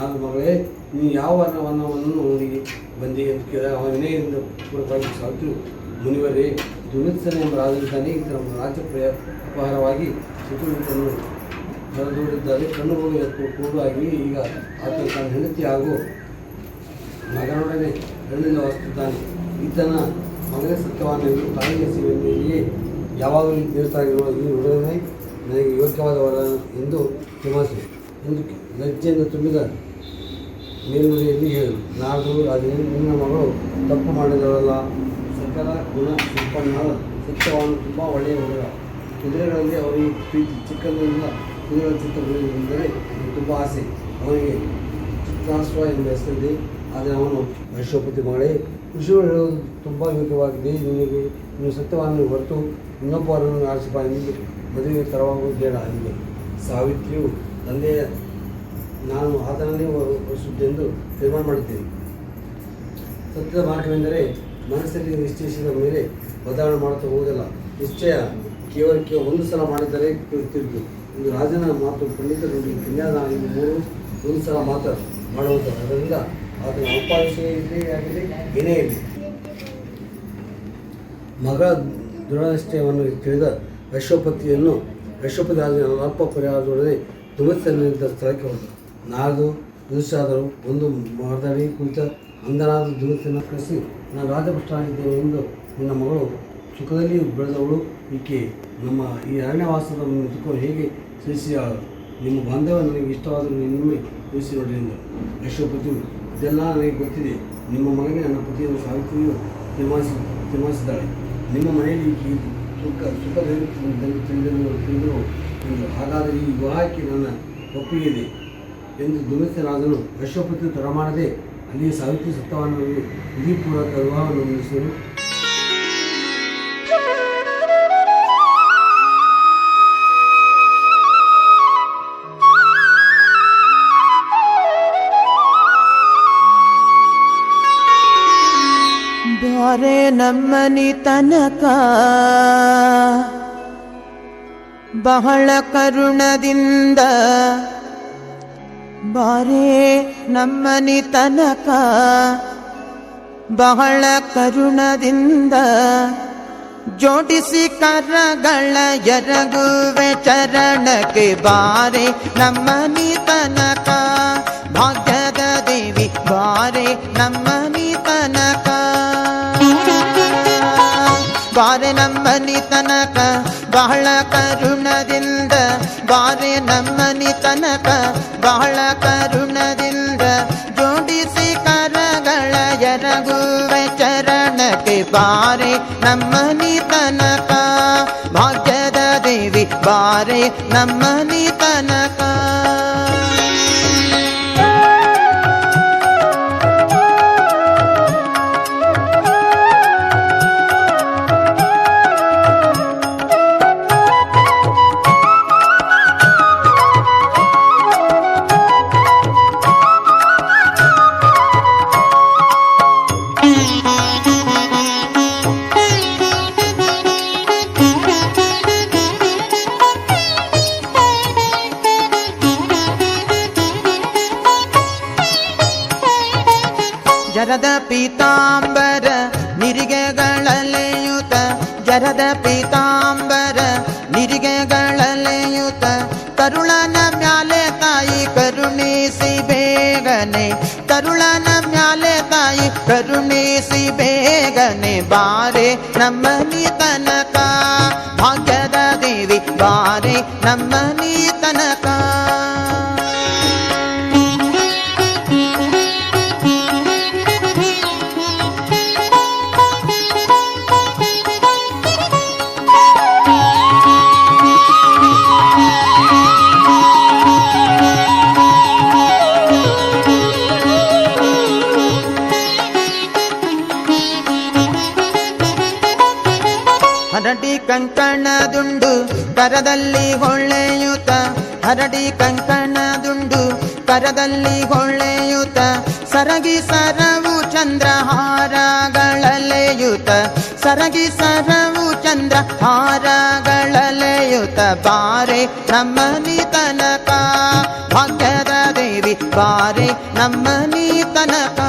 ನಾನು ಮಗಳೇ ನೀನು ಯಾವ ಅನ್ನವನ್ನು ನೋಡಿ ಬಂದಿ ಎಂದು ಕೇಳಿದ ಅವನ ವಿನಯದಿಂದ ಪೂರ್ವಕವಾಗಿ ಸಾಧು ಮುನಿವರೇ ದುನಿತ್ಸನ ಎಂಬ ರಾಜಧಾನಿ ನಮ್ಮ ರಾಜ್ಯ ಅಪಹಾರವಾಗಿ ಸುತ್ತುವುದನ್ನು ಹೊರದೂಡಿದ್ದಾರೆ ಹೋಗಿ ಕೂಡಾಗಿ ಈಗ ಆತ ತನ್ನ ಹೆಂಡತಿ ಹಾಗೂ ಮಗನೊಡನೆ ಹೆಣ್ಣಿನ ವಸ್ತಿದ್ದಾನೆ ಈತನ ಮಗನೇ ಸತ್ಯವಾನೆಂದು ತಾಯಿಯ ಸೇವೆಯಲ್ಲಿಯೇ ಯಾವಾಗಲೂ ಇರುವ ಈ ನನಗೆ ಯೋಗ್ಯವಾದವರ ಎಂದು ಕ್ಷಮಿಸಿ. ಎಂದು ಲಜ್ಜೆಯಿಂದ ತುಂಬಿದ ಮೇಲ್ಮನೆಯಲ್ಲಿ ಹೇಳಿದರು. ನಾಡು ರಾಜನೇ ನಿನ್ನ ಮಗಳು ತಪ್ಪು ಮಾಡಿದವರಲ್ಲ ಸಕಲ ಗುಣ ಸಂಪನ್ನ ಸತ್ಯವಾನು ತುಂಬ ಒಳ್ಳೆಯ ಹುಡುಗ ಕುದುರೆಗಳಲ್ಲಿ ಅವರಿಗೆ ಪ್ರೀತಿ, ಚಿಕ್ಕಂದಿನಿಂದ ಕುದುರೆ ಚಿತ್ರಗಳೆಂದರೆ ತುಂಬ ಆಸೆ. ಅವನಿಗೆ ಚಿತ್ರಾಸ್ವ ಎಂಬ ಹೆಸರಿದೆ. ಆದರೆ ಅವನು ವೈಶ್ವಪತಿ ಮಾಡಿ ಋಷಿಗಳು ಹೇಳುವುದು ತುಂಬ ಯೋಗ್ಯವಾಗಿದೆ ನಿನಗೆ ನೀನು ಸತ್ಯವನ್ನು ಹೊರತು ಇನ್ನೊಬ್ಬರನ್ನು ಆರಿಸಿಪ ಎಂದು ಮದುವೆಗೆ ತರವಾಗುವುದು ಬೇಡ ಎಂದು ಸಾವಿತ್ರಿಯು ತಂದೆಯ ನಾನು ಆತನನ್ನೇ ವಹಿಸುತ್ತೆಂದು ತೀರ್ಮಾನ ಮಾಡಿದ್ದೇನೆ. ಸತ್ಯದ ಮಾರ್ಗವೆಂದರೆ ಮನಸ್ಸಲ್ಲಿ ನಿಶ್ಚಯಿಸಿದ ಮೇಲೆ ಬದಲಾವಣೆ ಮಾಡುತ್ತಾ ಹೋಗುವುದಿಲ್ಲ. ನಿಶ್ಚಯ ಕೇವಲ ಕೇವಲ ಒಂದು ಸಲ ಮಾಡಿದರೆ ತಿರುಗು ಒಂದು ರಾಜನ ಮಾತು ಪಂಡಿತರು ಕನ್ಯಾದಾನ ಇವು ಮೂರು, ಒಂದು ಸಲ ಮಾತ್ರ ಮಾಡುವುದು. ಅದರಿಂದ ಅಲ್ಪಾಯುಷ್ಯ ಇರಲಿ ಆಗಲಿ ಏನೇ ಇರಲಿ. ಮಗಳ ದೃಢನಿಷ್ಠೆಯನ್ನು ತಿಳಿದ ಅಶ್ವಪತಿಯನ್ನು, ಅಶ್ವಪತಿ ರಾಜನ ಅಲ್ಪ ಪರಿಹಾರದೊಡನೆ ತುಮಸನಿದ್ದ ಸ್ಥಳಕ್ಕೆ ಹೋದರು. ನಾಲ್ದು ದಿವಸಾದರು ಒಂದು ಮರದಡಿ ಕುಳಿತ ಅಂದನಾದ ದುಮಸನ್ನು ಕಳಿಸಿ ನಾನು ರಾಜಭ್ರಷ್ಟನಾಗಿದ್ದೇನೆ ಎಂದು ನನ್ನ ಮಗಳು ಸುಖದಲ್ಲಿ ಬೆಳೆದವಳು. ಈಕೆ ನಮ್ಮ ಈ ಅರಣ್ಯವಾಸದ ದುಃಖ ಹೇಗೆ ಸಹಿಸಿಯಾಳು? ನಿಮ್ಮ ಬಾಂಧವ್ಯ ನನಗೆ ಇಷ್ಟವಾದರೂ ನಿನ್ನೊಮ್ಮೆ ತಿಳಿಸಿ ನೋಡಿ ಎಂದು ಯಶೋಪತಿ ಇದೆಲ್ಲ ನನಗೆ ಗೊತ್ತಿದೆ. ನಿಮ್ಮ ಮಗನೇ ನನ್ನ ಪತಿಯನ್ನು ಸಾವಿತ್ರಿಯು ತೀರ್ಮಾನಿಸಿ ತೀರ್ಮಾನಿಸಿದ್ದಾಳೆ ನಿಮ್ಮ ಮನೆಯಲ್ಲಿ ಈಕೆ ಸುಖ ಸುಖದಲ್ಲಿ ತಿಳಿದಿರುವ ತಿಳಿದರು ಎಂದು ಹಾಗಾದರೆ ಈ ವಿವಾಹಕ್ಕೆ ನನ್ನ ಒಪ್ಪಿಗೆ ಇದೆ ಎಂದು ದುಮಿತರಾದರು ಅಶ್ವಪತಿ ತರಮಾಡದೆ ಅಲ್ಲಿಯೇ ಸಾವಿತ್ರಿ ಸತ್ತವನ್ನು ವಿಧಿಪೂರ್ವಕ ವಿವಾಹವನ್ನು ನಡೆಸಿದರು ನಮ್ಮನಿ ತನಕ ಬಹಳ ಕರುಣದಿಂದ ಬಾರೆ ನಮ್ಮನಿ ತನಕ ಬಹಳ ಕರುಣದಿಂದ ಜೋಡಿಸಿ ಕರಗಳ ಎರಗುವೆ ಚರಣಕ್ಕೆ ಬಾರೆ ನಮ್ಮನಿ ತನಕ. ಭಾಗ್ಯದ ದೇವಿ, ಬಾರೆ ನಮ್ಮನಿ ತನಕ. ಬಾರೆ ನಮ್ಮನಿ ತನಕ. ಬಹಳ ಕರುಣದಿಂದ, ಬಾರೆ ನಮ್ಮನಿ ತನಕ ಬಹಳ ಕರುಣದಿಂದ ಜೋಡಿಸಿ ಕರಗಳ ಎರಗುವೆ ಚರಣಕ್ಕೆ ಬಾರೆ ನಮ್ಮನಿ ತನಕ. ಭಾಗ್ಯದ ದೇವಿ, ಬಾರೆ ನಮ್ಮನಿ ತನಕ. ಜರದ ಪೀತಾಂಬರ ನಿರಿಗೆಗಳಲೆಯುತ, ಜರದ ಪೀತಾಂಬರ ನಿರಿಗೆಗಳಲೆಯುತ, ತರುಳನ ಮ್ಯಾಲೆ ತಾಯಿ ಕರುಣಿಸಿ ಬೇಗನೆ, ತರುಳನ ಮ್ಯಾಲೆ ತಾಯಿ ಕರುಣಿಸಿ ಬೇಗನೆ, ಬಾರೆ ನಮ್ಮನಿ ತನಕ ಭಾಗ್ಯದ ದೇವಿ, ಬಾರೆ ನಮ್ಮನಿ ತನಕ ಹರಡಿ ಕಂಕಣದುಂಡು, ಕರದಲ್ಲಿ ಹೊಳ್ಳೆಯೂತ. ಹರಡಿ ಕಂಕಣದುಂಡು, ಕರದಲ್ಲಿ ಹೊಳ್ಳೆಯುತ. ಸರಗಿ ಸರವು ಚಂದ್ರಹಾರಗಳಲೆಯುತ. ಸರಗಿ ಸರವು ಚಂದ್ರ ಹಾರಗಳಲೆಯುತ ಬಾರೆ ನಮ್ಮನಿ ತನಕ, ಭಾಗ್ಯದ ದೇವಿ, ಬಾರೆ ನಮ್ಮನಿ ತನಕ.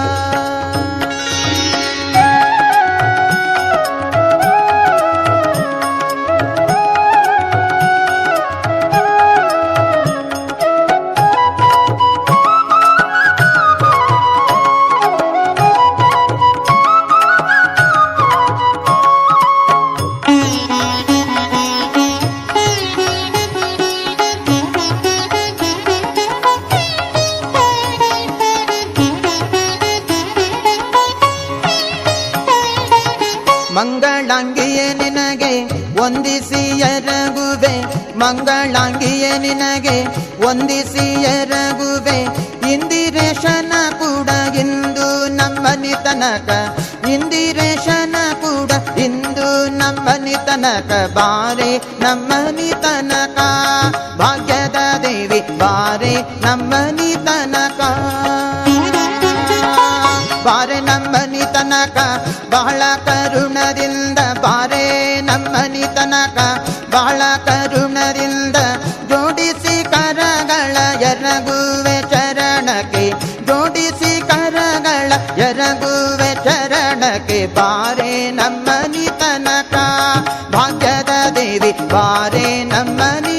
ವಂದಿಸಿ ಎರಗುವೆ, ಮಂಗಳಾಂಗಿಯೇ ನಿನಗೆ ವಂದಿಸಿ ಎರಗುವೆ. ಇಂದಿರೇಶನ ಕೂಡ ಇಂದು ನಮ್ಮನಿ ತನಕ ಇಂದಿರೇಶನ ಕೂಡ ಇಂದು ನಮ್ಮನಿ ತನಕ ಬಾರೆ ನಮ್ಮನಿ ತನಕ ಭಾಗ್ಯದ ದೇವಿ, ಬಾರೆ ನಮ್ಮನಿ ತನಕ ಎರಗುವೆ ಚರಣಕ್ಕೆ ಬಾರೆ ನಮ್ಮನಿ ತನಕ ಭಾಗ್ಯದ ದೇವಿ ಬಾರೆ ನಮ್ಮನಿ